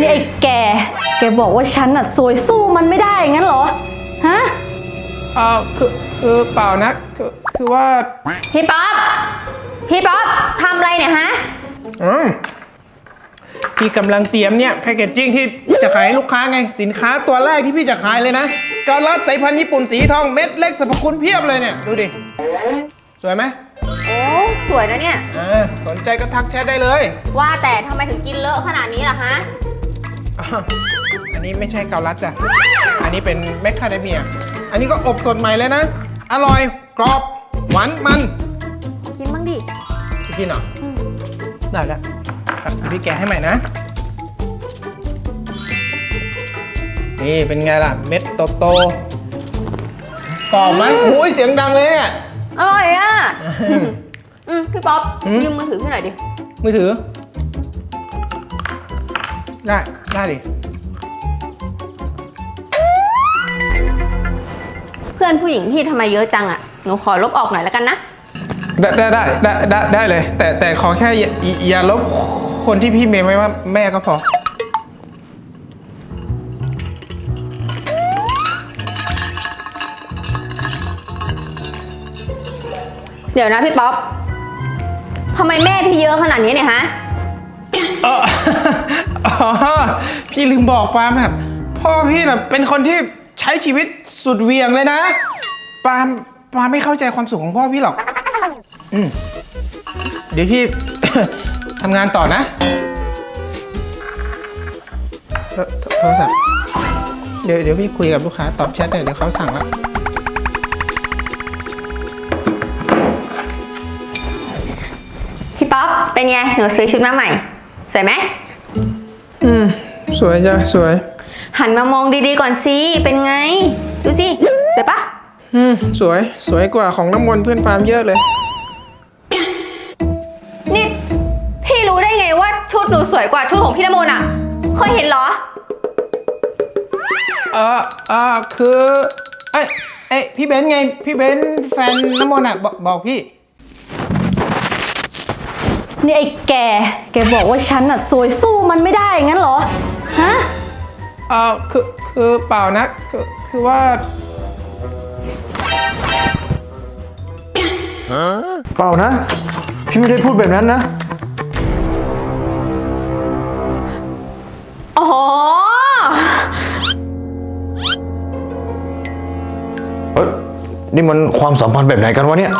นี่ไอ้แก แกบอกว่าฉันอะสวยสู้มันไม่ได้งั้นเหรอ ฮะ เออคือคือเปล่านะ คือคือว่าพี่ป๊อป พี่ป๊อปทำอะไรเนี่ยฮะ อืมพี่กำลังเตรียมเนี่ยแพคเกจจิ้งที่จะขายให้ลูกค้าไง สินค้าตัวแรกที่พี่จะขายเลยนะกาลัดสายพันธุ์ญี่ปุ่นสีทองเม็ดเล็กสรรพคุณเพียบเลยเนี่ย ดูดิ สวยไหมโอ้สวยนะเนี่ย อ่าสนใจก็ทักแชทได้เลย ว่าแต่ทำไมถึงกินเลอะขนาดนี้ล่ะฮะ อะอันนี้ไม่ใช่เกาลัดจ้ะ อันนี้เป็นแมคคาเดเมีย อันนี้ก็อบสดใหม่เลยนะ อร่อย กรอบ หวาน มัน กินบ้างดิพี่กินเหรออได้แล้วอะพี่แกะให้ใหม่นะ นี่เป็นไงล่ะ เม็ดโตโตๆกรอบไหมโอ้ยเสียงดังเลยเนี่ย อร่อยอะ อืม อืมพี่ป๊อปอืมยืมมือถือพี่หน่อยดิ มือถือ ได้ ได้ดิ เพื่อนผู้หญิงพี่ทำไมเยอะจังอะหนูขอลบออกหน่อยแล้วกันนะ ได้ได้ได้ได้ได้ได้เลย แต่แต่ขอแค่อย่าอย่าอย่าลบคนที่พี่เมย์ไว้ว่าแม่ก็พอ เดี๋ยวนะพี่ป๊อปทำไมแม่พี่เยอะขนาดนี้เนี่ยฮะ เอออ๋อ พี่ลืมบอกปาล์มนะครับพ่อพี่น่ะเป็นคนที่ใช้ชีวิตสุดเหวียงเลยนะ ปาล์มปาล์มไม่เข้าใจความสุขของพ่อพี่หรอก อืมเดี๋ยวพี่ ทำงานต่อนะโทรโทรศัพท์ เดี๋ยวเดี๋ยวพี่คุยกับลูกค้าตอบแชทหน่อยเดี๋ยวเขาสั่งแล้วพี่ป๊อปเป็นไง หนูซื้อชุดมาใหม่ สวยไหม สวยจ้ะสวย หันมามองดีๆก่อนสิ เป็นไง ดูสิสวยปะอืมสวยสวยกว่าของน้ำมนต์เพื่อนปาล์มเยอะเลย นี่ พี่รู้ได้ไงว่าชุดหนูสวยกว่าชุดของพี่นโมนอะ เคยเห็นเหรอ เออเออคือเอ้ยเอ้ยพี่เบนซ์ไง พี่เบนซ์แฟนน้ำมนต์อะบอกบอกพี่ นี่ไอ้แก แกบอกว่าฉันอะสวยสู้มันไม่ได้งั้นเหรอ ฮะ เออคือคือเปล่านะคือคือว่า เปล่านะ พี่ไม่ได้พูดแบบนั้นนะ อ๋อ เอ้ยนี่มันความสัมพันธ์แบบไหนกันวะเนี่ย